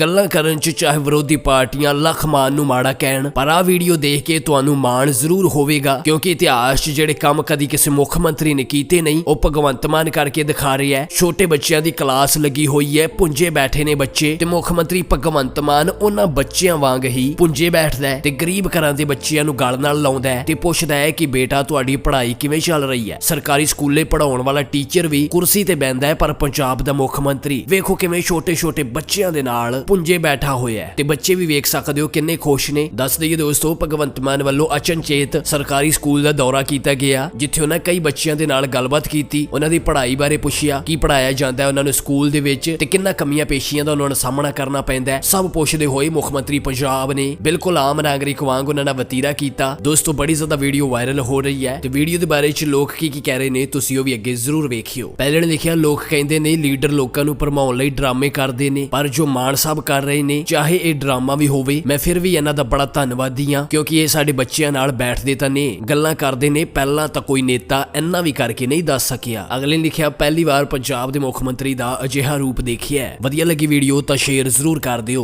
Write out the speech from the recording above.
ਗੱਲਾਂ ਕਰਨ 'ਚ ਚਾਹੇ ਵਿਰੋਧੀ ਪਾਰਟੀਆਂ ਲੱਖ ਮਾਨ ਨੂੰ ਮਾੜਾ ਕਹਿਣ, ਪਰ ਆ ਵੀਡੀਓ ਦੇਖ ਕੇ ਤੁਹਾਨੂੰ ਮਾਣ ਜ਼ਰੂਰ ਹੋਵੇਗਾ, ਕਿਉਂਕਿ ਇਤਿਹਾਸ 'ਚ ਜਿਹੜੇ ਕੰਮ ਕਦੀ ਕਿਸੇ ਮੁੱਖ ਮੰਤਰੀ ਨੇ ਕੀਤੇ ਨਹੀਂ, ਉਹ ਭਗਵੰਤ ਮਾਨ ਕਰਕੇ ਦਿਖਾ ਰਿਹਾ ਹੈ। ਛੋਟੇ ਬੱਚਿਆਂ ਦੀ ਕਲਾਸ ਲੱਗੀ ਹੋਈ ਹੈ, ਪੁੰਜੇ ਬੈਠੇ ਨੇ ਬੱਚੇ, ਤੇ ਮੁੱਖ ਮੰਤਰੀ ਭਗਵੰਤ ਮਾਨ ਉਹਨਾਂ ਬੱਚਿਆਂ ਵਾਂਗ ਹੀ ਪੁੰਜੇ ਬੈਠਦਾ ਹੈ ਤੇ ਗਰੀਬ ਘਰਾਂ ਦੇ ਬੱਚਿਆਂ ਨੂੰ ਗਲ ਨਾਲ ਲਾਉਂਦਾ ਹੈ ਤੇ ਪੁੱਛਦਾ ਹੈ ਕਿ ਬੇਟਾ, ਤੁਹਾਡੀ ਪੜ੍ਹਾਈ ਕਿਵੇਂ ਚੱਲ ਰਹੀ ਹੈ? ਸਰਕਾਰੀ ਸਕੂਲੇ ਪੜਾਉਣ ਵਾਲਾ ਟੀਚਰ ਵੀ ਕੁਰਸੀ ਤੇ ਬੈੰਦਾ ਹੈ, ਪਰ ਪੰਜਾਬ ਦਾ ਮੁੱਖ ਮੰਤਰੀ, ਵੇਖੋ ਕਿਵੇਂ ਛੋਟੇ-ਛੋਟੇ ਬੱਚਿਆਂ ਦੇ ਨਾਲ ਪੁੰਜੇ ਬੈਠਾ ਹੋਇਆ ਹੈ। ਤੇ ਬੱਚੇ ਵੀ ਵੇਖ ਸਕਦੇ ਹੋ ਕਿੰਨੇ ਖੁਸ਼ ਨੇ। ਦੱਸ ਦਈਏ ਦੋਸਤੋ, ਭਗਵੰਤ ਮਾਨ ਵੱਲੋਂ ਅਚਨਚੇਤ ਸਰਕਾਰੀ ਸਕੂਲ ਦਾ ਦੌਰਾ ਕੀਤਾ ਗਿਆ, ਜਿੱਥੇ ਉਹਨਾਂ ਕਈ ਬੱਚਿਆਂ ਦੇ ਨਾਲ ਗੱਲਬਾਤ ਕੀਤੀ, ਉਹਨਾਂ ਦੀ ਪੜ੍ਹਾਈ ਬਾਰੇ ਪੁੱਛਿਆ, ਕੀ ਪੜਾਇਆ ਜਾਂਦਾ ਹੈ ਉਹਨਾਂ ਨੂੰ ਸਕੂਲ ਦੇ ਵਿੱਚ ਤੇ ਕਿੰਨਾ ਕਮੀਆਂ ਪੇਸ਼ੀਆਂ ਦਾ ਉਹਨਾਂ ਨੂੰ ਸਾਹਮਣਾ ਕਰਨਾ ਪੈਂਦਾ ਹੈ। ਸਭ ਪੁੱਛਦੇ ਹੋਏ ਮੁੱਖ ਮੰਤਰੀ ਪੰਜਾਬ ਨੇ ਬਿਲਕੁਲ ਆਮ ਨਾਗਰਿਕ ਵਾਂਗ ਉਹਨਾਂ ਦਾ ਵਤੀਰਾ ਕੀਤਾ। ਦੋਸਤੋ, ਬੜੀ ਜ਼ਿਆਦਾ ਵੀਡੀਓ ਵਾਇਰਲ ਹੋ ਰਹੀ ਹੈ ਤੇ ਵੀਡੀਓ ਦੇ ਬਾਰੇ ਚ ਲੋਕ ਕੀ ਕੀ ਕਹਿ ਰਹੇ ਨੇ, ਤੁਸੀਂ ਉਹ ਵੀ ਅੱਗੇ ਜ਼ਰੂਰ ਵੇਖਿਓ। ਪਹਿਲੇ ਨੇ ਲਿਖਿਆ, ਲੋਕ ਕਹਿੰਦੇ ਨੇ, ਲੀਡਰ ਲੋਕਾਂ ਨੂੰ ਭਰਮਾਉਣ ਲਈ ਡਰਾਮੇ ਕਰਦੇ ਨੇ, ਪਰ ਜੋ ਮਾਨ ਸਾਹਿਬ ਕਰ ਰਹੇ ਨੇ, ਚਾਹੇ ਇਹ ਡਰਾਮਾ ਵੀ ਹੋਵੇ, ਮੈਂ ਫਿਰ ਵੀ ਇਹਨਾਂ ਦਾ ਬੜਾ ਧੰਨਵਾਦੀ ਹਾਂ, ਕਿਉਂਕਿ ਇਹ ਸਾਡੇ ਬੱਚਿਆਂ ਨਾਲ ਬੈਠਦੇ ਤਾਂ ਨੇ, ਗੱਲਾਂ ਕਰਦੇ ਨੇ, ਪਹਿਲਾਂ ਤਾਂ ਕੋਈ ਨੇਤਾ ਇੰਨਾ ਵੀ ਕਰਕੇ ਨਹੀਂ ਦੱਸ ਸਕਿਆ। ਅਗਲੇ ਲਿਖਿਆ, ਪਹਿਲੀ ਵਾਰ ਪੰਜਾਬ ਦੇ ਮੁੱਖ ਮੰਤਰੀ ਦਾ ਅਜਿਹਾ ਰੂਪ ਦੇਖਿਆ ਵਧੀਆ ਲੱਗੀ ਵੀਡੀਓ ਤਾਂ ਸ਼ੇਅਰ ਜ਼ਰੂਰ ਕਰ ਦਿਓ।